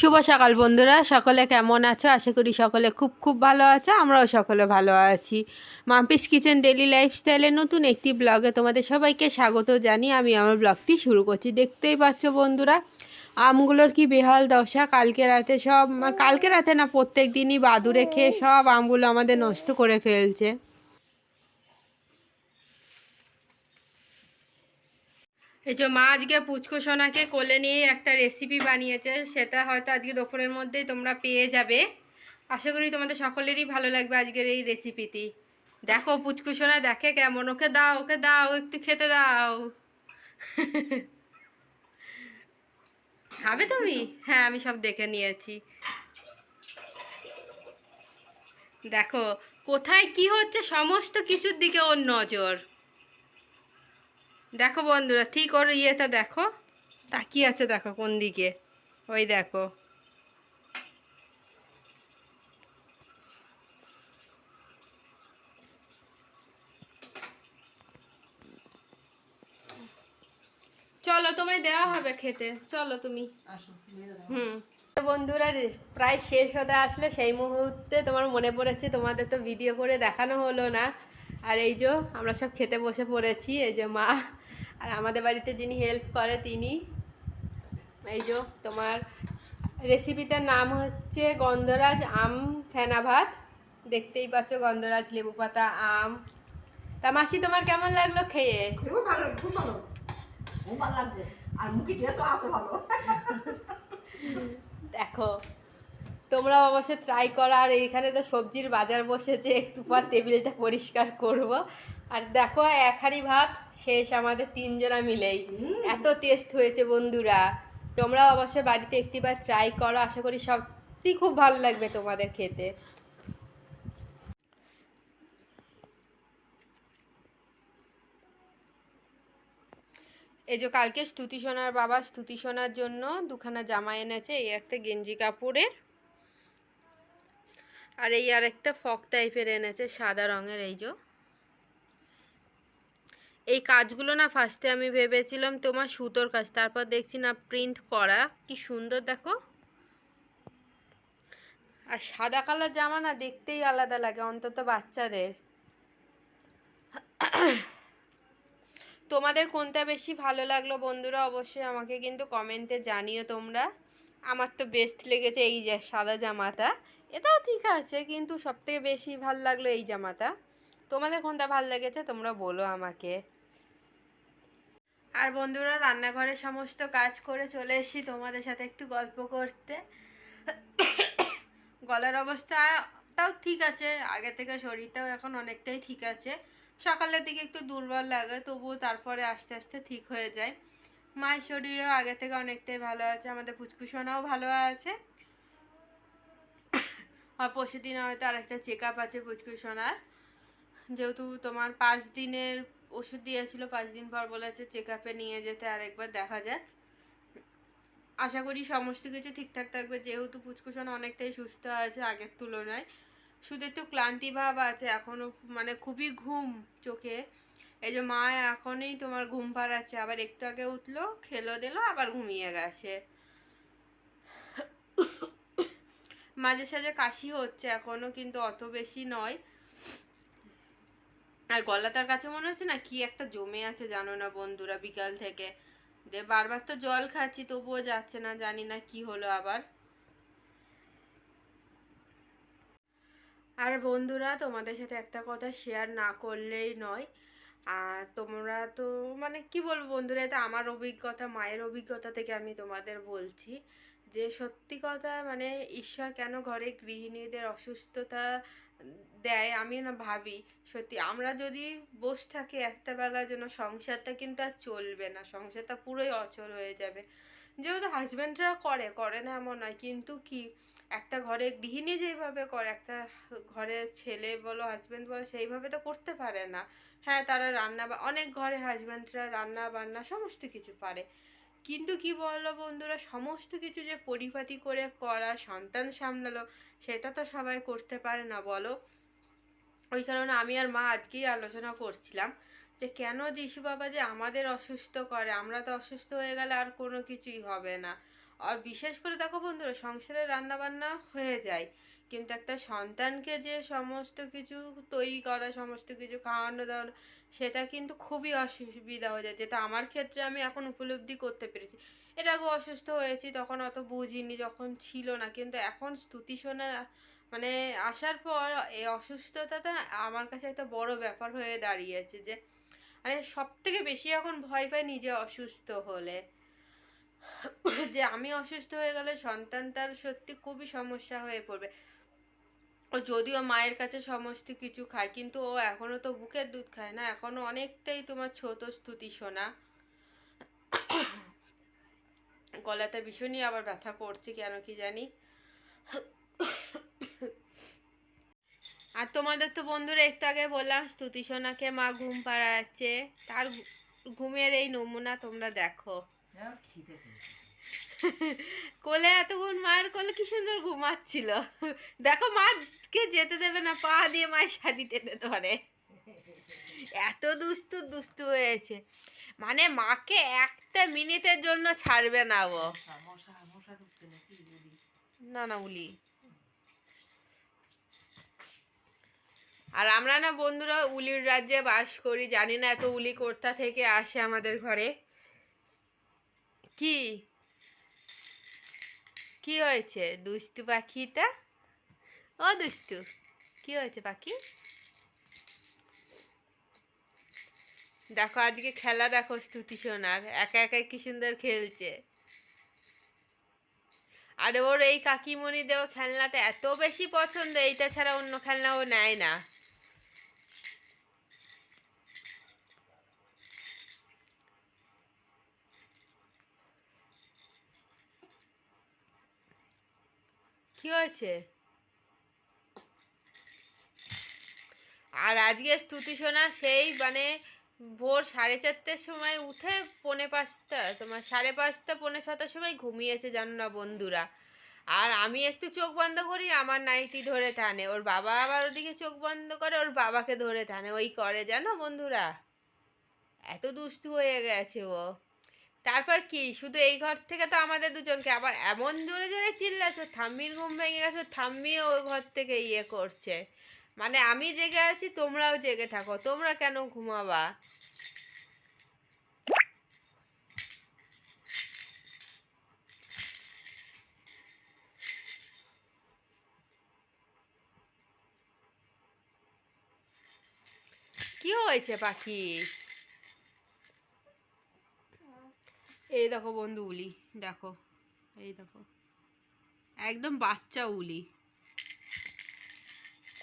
শুভ সকাল বন্ধুরা, সকলে কেমন আছো? আশা করি সকলে খুব খুব ভালো আছো, আমরাও সকলে ভালো আছি। মাম্পিস কিচেন ডেলি লাইফস্টাইলের নতুন একটি ব্লগে তোমাদের সবাইকে স্বাগত জানি আমি আমার ব্লগটি শুরু করছি। দেখতেই পাচ্ছ বন্ধুরা, আমগুলোর কি বেহাল দশা। কালকে রাতে সব, কালকে রাতে না, প্রত্যেক দিনই বাদুরে খেয়ে সব আমগুলো আমাদের নষ্ট করে ফেলছে। এই যে মা আজকে পুচকো সোনাকে কোলে নিয়ে একটা রেসিপি বানিয়েছে, সেটা হয়তো আজকে দুপুরের মধ্যেই তোমরা পেয়ে যাবে। আশা করি তোমাদের সকলেরই ভালো লাগবে আজকের এই রেসিপিটি দেখো পুচকু সোনা, দেখে কেমন, ওকে দাও ওকে দাও, একটু খেতে দাও। খাবে তুমি? হ্যাঁ আমি সব দেখে নিয়েছি। দেখো, কোথায় কি হচ্ছে সমস্ত কিছুর দিকে ওর নজর। দেখো বন্ধুরা ঠিক ওর ইয়েটা দেখো। তাকিয়ে আছে দেখো কোন দিকে। ওই দেখো। চলো তোমায় দেওয়া হবে খেতে। চলো তুমি। হুম। তো বন্ধুরা প্রায় শেষ হতে আসলে। সেই মুহূর্তে তোমার মনে পড়েছে তোমাদের তো ভিডিও করে দেখানো হলো না। আর এই যে আমরা সব খেতে বসে পড়েছি। এই যে মা আর আমাদের বাড়িতে যিনি হেল্প করে তিনি। এই যে তোমার রেসিপিটার নাম হচ্ছে গন্ধরাজ আম ফেনা ভাত। দেখতেই পাচ্ছ গন্ধরাজ লেবু পাতা আম। তা মাসি তোমার কেমন লাগল খেয়ে? খুব ভালো খুব ভালো। খুব ভালো লাগছে। আর মুখে ড্রেসও আছে ভালো। দেখো তোমরা অবশ্যই ট্রাই করো। আর এইখানে তো সবজির বাজার বসেছে একটু পর টেবিলটা পরিষ্কার করব। আর দেখো এক হাঁড়ি ভাত শেষ আমাদের তিনজনা মিলেই। এত টেস্ট হয়েছে বন্ধুরা। তোমরা অবশ্যই বাড়িতে একটিবার ট্রাই করো। আশা করি সত্যি খুব ভালো লাগবে তোমাদের খেতে। এই যে কালকে স্তুতি সোনার বাবা স্তুতি সোনার জন্য দুখানা জামা এনেছে। এই একটা গেঞ্জি কাপড়ের। আর এই আর একটা ফক টাইপের এনেছে, সাদা রঙের এই যে। এই কাজগুলো না ফার্স্টে আমি ভেবেছিলাম তোমার সুতোর কাজ, তারপর দেখছি না প্রিন্ট করা, কি সুন্দর দেখো। আর সাদা কালার জামা না দেখতেই আলাদা লাগে, অন্তত বাচ্চাদের। তোমাদের কোনটা বেশি ভালো লাগল বন্ধুরা, অবশ্যই আমাকে কিন্তু কমেন্টে জানিও তোমরা। আমার তো বেস্ট লেগেছে এই যে সাদা জামাটা। এটাও ঠিক আছে, কিন্তু সবথেকে বেশি ভালো লাগল এই জামাটা। তোমাদের কোনটা ভালো লেগেছে তোমরা বলো আমাকে। আর বন্ধুরা, রান্নাঘরে সমস্ত কাজ করে চলে এসেছি তোমাদের সাথে একটু গল্প করতে। গলার অবস্থাটাও ঠিক আছে, আগে থেকে শরীরটাও এখন অনেকটাই ঠিক আছে। সকালের দিকে একটু দুর্বল লাগে, তবুও তারপরে আস্তে আস্তে ঠিক হয়ে যায়। মায়ের শরীরও আগে থেকে অনেকটাই ভালো আছে, আমাদের ফুচকুসোনাও ভালো আছে। আর পরশু দিন হয়তো আরেকটা চেক আপ আছে ফুচকুসোনার যেহেতু তোমার পাঁচ দিনের ওষুধ দিয়েছিল, পাঁচ দিন পর বলেছে চেক আপে নিয়ে যেতে আরেকবার দেখা যাক। আশা করি সমস্ত কিছু ঠিকঠাক থাকবে। যেহেতু পুচকুসোনা অনেকটাই সুস্থ আছে আগের তুলনায়। শুধু একটু ক্লান্তি ভাব আছে এখনও মানে খুবই ঘুম চোখে। এই যে মা এখনই তোমার ঘুম পাড়াচ্ছে, আবার একটু আগে উঠল, খেলো, দিলো, আবার ঘুমিয়ে গেছে। মাঝে সাঝে কাশি হচ্ছে এখনও, কিন্তু অত বেশি নয়। আর গলাটার কাছে মনে হচ্ছে না কি একটা জমে আছে জানো না বন্ধুরা বিকাল থেকে। দে, বারবার তো জল খাচ্ছি, তবুও যাচ্ছে না, জানি না কি হলো আবার। আর বন্ধুরা, তোমাদের সাথে একটা কথা শেয়ার না করলেই নয়। আর তোমরা তো মানে কি বলব বন্ধুরা, এটা আমার অভিজ্ঞতা, মায়ের অভিজ্ঞতা থেকে আমি তোমাদের বলছি। যে সত্যি কথা মানে ঈশ্বর কেন ঘরে গৃহিণীদের অসুস্থতা দেয় আমি না ভাবি। সত্যি, আমরা যদি বসে থাকি একটা বেলার জন্য, সংসারটা কিন্তু আর চলবে না। সংসারটা পুরোই অচল হয়ে যাবে। যেহেতু হাজব্যান্ডরা করে করে না এমন নয়, কিন্তু কি, একটা ঘরে গৃহিণী যেভাবে করে, একটা ঘরে ছেলে বলো হাজব্যান্ড বলো, সেইভাবে তো করতে পারে না। হ্যাঁ তারা রান্না বা, অনেক ঘরে হাজব্যান্ডরা রান্না বান্না সমস্ত কিছু পারে। কিন্তু কি বলল বন্ধুরা? সমস্ত কিছু যে পরিপাটি করে করা সন্তান সামলালো, সেটা তো সবাই করতে পারে না, বলো। ওই কারণে আমি আর মা আজকেই আলোচনা করছিলাম যে কেন যিশু বাবা যে আমাদের অসুস্থ করে, আমরা তো অসুস্থ হয়ে গেলে আর কোনো কিছুই হবে না। আর বিশেষ করে দেখো বন্ধুরা সংসারে রান্নাবান্না হয়ে যায়। কিন্তু একটা সন্তানকে যে সমস্ত কিছু তৈরি করা, সমস্ত কিছু খাওয়ানো দাওয়ানো, সেটা কিন্তু খুবই অসুবিধা হয়ে যায়। যেটা আমার ক্ষেত্রে আমি এখন উপলব্ধি করতে পেরেছি। এর আগে অসুস্থ হয়েছি, তখন অত বুঝিনি, যখন ছিল না। কিন্তু এখন স্তুতি শোনা মানে আসার পর এই অসুস্থতাটা আমার কাছে একটা বড় ব্যাপার হয়ে দাঁড়িয়েছে যে মানে সব থেকে বেশি এখন ভয় পাই নিজে অসুস্থ হলে। যে আমি অসুস্থ হয়ে গেলে সন্তান তার সত্যি খুবই সমস্যা হয়ে পড়বে। যদিও মায়ের কাছে সমস্ত কিছু খায়, কিন্তু ও এখনও তো বুকের দুধ খায় না। এখনও অনেকটাই তোমার ছোট স্তুতি শোনা গলাটা ভীষণই আবার ব্যথা করছে, কেন কি জানি। আর তোমাদের তো বন্ধুরা একটু আগে বললাম, স্তুতি সোনাকে মা ঘুম পাড়াচ্ছে। তার ঘুমের এই নমুনা তোমরা দেখো। কোলে এতক্ষণ মায়ের কোলে কি সুন্দর ঘুমাচ্ছিল? দেখো মাকে যেতে দেবে না, পা দিয়ে মায়ের শাড়ি টেনে ধরে। এত দুস্তু দুস্তু হয়েছে। মানে মাকে একটা মিনিটের জন্য ছাড়বে না ও। না না, উলি। আর আমরা না বন্ধুরা উলির রাজ্যে বাস করি, জানি না এত উলি কোর্তা থেকে আসে আমাদের ঘরে। কি? কি হয়েছে? দুষ্টু পাখিটা? ও দুষ্টু, কি হয়েছে পাখি? দেখো, আজকে খেলা দেখো স্তুতি সোনার, একা একা কি সুন্দর খেলছে। আর ওর এই কাকিমণি দেওয়া খেলনাটা এত বেশি পছন্দ, এইটা ছাড়া অন্য খেলনা ও নেয় না। হয়েছে? আর আজকে স্তুতি শোনা সেই মানে ভোর সাড়ে চারটের সময় উঠে পৌনে পাঁচটা, তোমার সাড়ে পাঁচটা পৌনে ছটার সময় ঘুমিয়েছে, জানো না বন্ধুরা। আর আমি একটু চোখ বন্ধ করি, আমার নাইটি ধরে টানে। ওর বাবা আবার ওদিকে চোখ বন্ধ করে, ওর বাবাকে ধরে টানে। ওই করে, জানো বন্ধুরা? এত দুষ্টু হয়ে গেছে ও। তারপর কি? শুধু এই ঘর থেকে তো আমাদের দুজনকে। আবার এমন জোরে জোরে চিল্লাচ্ছে থাম্মির ঘুম ভেঙে গেছে, ঠাম্মিও ওই ঘর থেকে ইয়ে করছে। মানে আমি জেগে আছি, তোমরাও জেগে থাকো। তোমরা কেন ঘুমাবা? কি হয়েছে পাখি? এই দেখো বন্ধু উলি, দেখো, এই দেখো। একদম বাচ্চা উলি।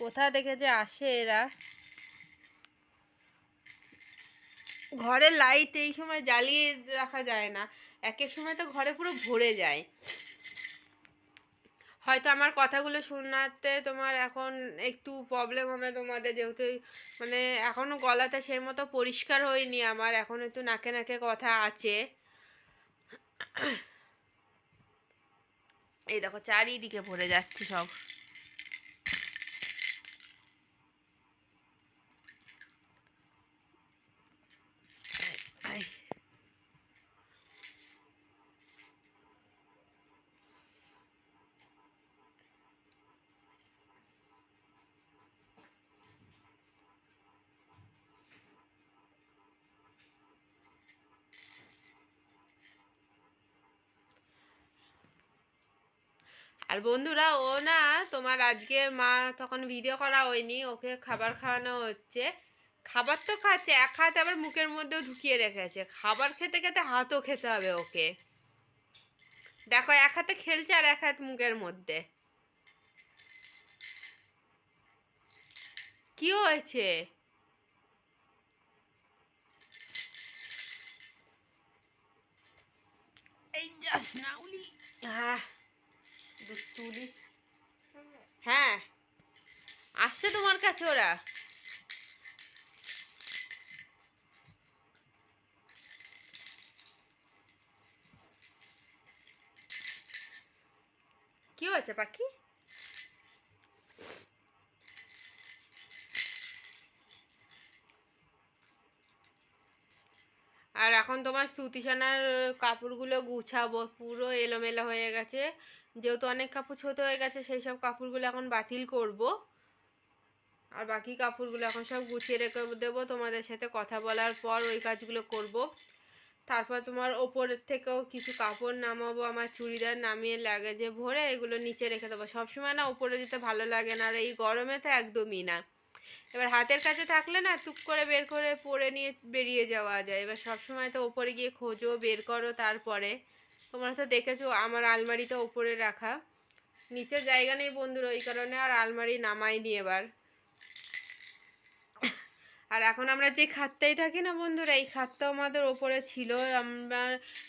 কোথা থেকে যে আসে এরা? ঘরের লাইট এই সময় জ্বালিয়ে রাখা যায় না। এক এক সময় তো ঘরে পুরো ভরে যায়। হয়তো আমার কথাগুলো শোনাতে তোমার এখন একটু প্রবলেম হবে তোমাদের, যেহেতু মানে এখনও গলাটা সেই মতো পরিষ্কার হয়নি আমার, এখন একটু নাকে নাকে কথা আছে। এই দেখো চারিদিকে ভরে যাচ্ছে সব। আর বন্ধুরা ও না তোমার আজকে মা তখন ভিডিও করা হয়নি ওকে খাবার খাওয়ানো হচ্ছে। খাবার তো খাচ্ছে এক হাত আবার মুখের মধ্যেও ঢুকিয়ে রেখেছে। খাবার খেতে খেতে হাতও খেতে হবে ওকে। দেখো এক হাতে খেলছে আর এক হাত মুখের মধ্যে। কি হয়েছে? এই যাস না হ্যাঁ দুষ্টুলি। হ্যাঁ আসছে তোমার কাছে ওরা। কি হয়েছে পাখি? আর এখন তোমার সুতিশানার কাপড়গুলো গুছাবো পুরো এলোমেলো হয়ে গেছে। যেহেতু অনেক কাপড় ছোট হয়ে গেছে, সেই সব কাপড়গুলো এখন বাতিল করব। আর বাকি কাপড়গুলো এখন সব গুছিয়ে রেখে দেবো। তোমাদের সাথে কথা বলার পর ওই কাজগুলো করব। তারপর তোমার ওপরের থেকেও কিছু কাপড় নামাবো, আমার চুড়িদার নামিয়ে লাগেজে ভরে এগুলো নিচে রেখে দেবো। সবসময় না ওপরে দিতে ভালো লাগে না, আর এই গরমে তো একদমই না। এবার হাতের কাছে থাকলে না টুক করে বের করে পরে নিয়ে বেরিয়ে যাওয়া যায়। এবার সবসময় তো ওপরে গিয়ে খোঁজো, বের করো তারপরে। তোমরা তো দেখেছ আমার আলমারিটা ওপরে রাখা। নিচের জায়গা নেই বন্ধুর ওই কারণে আর আলমারি নামাইনি এবার। আর এখন আমরা যে খাতটাই থাকি না বন্ধুরা, এই খাতটাও আমাদের ওপরে ছিল। আমরা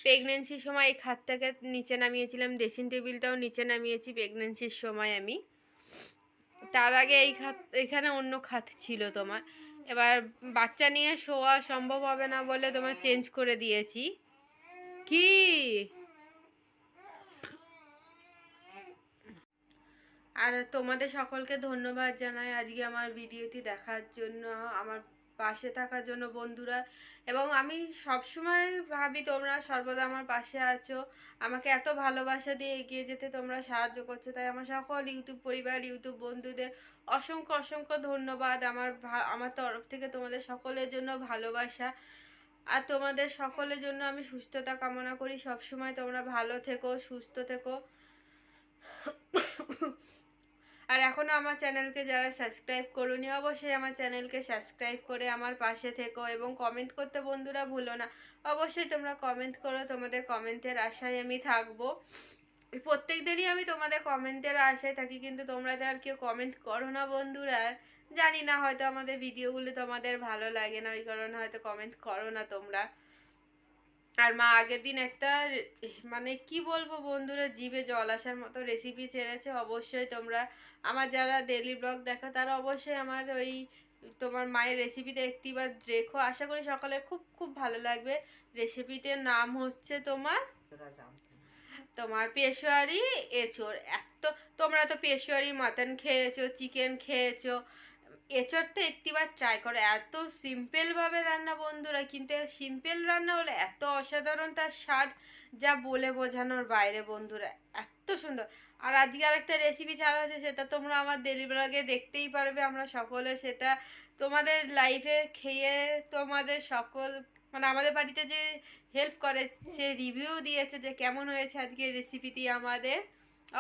প্রেগনেন্সির সময় এই খাতটাকে নিচে নামিয়েছিলাম ড্রেসিং টেবিলটাও নিচে নামিয়েছি প্রেগনেন্সির সময় আমি। তার আগে এই খাত, এখানে অন্য খাত ছিল তোমার। এবার বাচ্চা নিয়ে শোয়া সম্ভব হবে না বলে তোমার চেঞ্জ করে দিয়েছি। কি? আর তোমাদের সকলকে ধন্যবাদ জানাই আজকে আমার ভিডিওটি দেখার জন্য, আমার পাশে থাকার জন্য বন্ধুরা। এবং আমি সবসময় ভাবি তোমরা সর্বদা আমার পাশে আছো। আমাকে এত ভালোবাসা দিয়ে এগিয়ে যেতে তোমরা সাহায্য করছ। তাই আমার সকল ইউটিউব পরিবার, ইউটিউব বন্ধুদের অসংখ্য অসংখ্য ধন্যবাদ। আমার আমার তরফ থেকে তোমাদের সকলের জন্য ভালোবাসা। আর তোমাদের সকলের জন্য আমি সুস্থতা কামনা করি। সবসময় তোমরা ভালো থেকো, সুস্থ থেকো। আর এখনও আমার চ্যানেলকে যারা সাবস্ক্রাইব করুনি, অবশ্যই আমার চ্যানেলকে সাবস্ক্রাইব করে আমার পাশে থেকো এবং কমেন্ট করতে বন্ধুরা ভুলো না। অবশ্যই তোমরা কমেন্ট করো, তোমাদের কমেন্টের আশায় আমি থাকব। প্রত্যেক দিনই আমি তোমাদের কমেন্টের আশায় থাকি, কিন্তু তোমরা তো আর কেউ কমেন্ট করো না বন্ধুরা। জানি না, হয়তো আমাদের ভিডিওগুলো তোমাদের ভালো লাগে না, ওই কারণে হয়তো কমেন্ট করো না তোমরা। আর মা আগের দিন একটা মানে কি বলব বন্ধুরা, জিভে জল আসার মতো রেসিপি ছেড়েছে। অবশ্যই তোমরা আমার যারা ডেলি ব্লগ দেখো, তারা অবশ্যই আমার ওই তোমার মায়ের রেসিপিতে একটিবার দেখো। আশা করি সকালের খুব খুব ভালো লাগবে। রেসিপিটির নাম হচ্ছে তোমার তোমার পেশোয়ারি এঁচোড়। এত, তোমরা তো পেশোয়ারি মাটন খেয়েছো চিকেন খেয়েছো এঁচোড় তো একটিবার ট্রাই করো। এত সিম্পলভাবে রান্না বন্ধুরা, কিন্তু সিম্পল রান্না হলে এত অসাধারণ তার স্বাদ যা বলে বোঝানোর বাইরে বন্ধুরা, এত সুন্দর। আর আজকে আরেকটা রেসিপি ছাড়া হয়েছে সেটা তোমরা আমার ডেলি ব্লগে দেখতেই পারবে, আমরা সকলে সেটা তোমাদের লাইফে খেয়ে তোমাদের সকল মানে আমাদের বাড়িতে যে হেল্প করে, সে রিভিউ দিয়েছে যে কেমন হয়েছে আজকের রেসিপিটি আমাদের।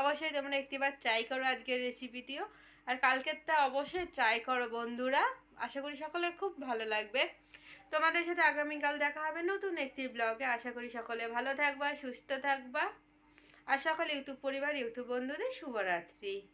অবশ্যই তোমরা একটিবার ট্রাই করো আজকের রেসিপিটিও আর কালকের কালকেরটা অবশ্যই ট্রাই করো বন্ধুরা। আশা করি সকলের খুব ভালো লাগবে। তোমাদের সাথে আগামীকাল দেখা হবে নতুন একটি ব্লগে আশা করি সকলে ভালো থাকবা, সুস্থ থাকবা। আর সকল ইউটিউব পরিবার, ইউটিউব বন্ধুদের শুভরাত্রি।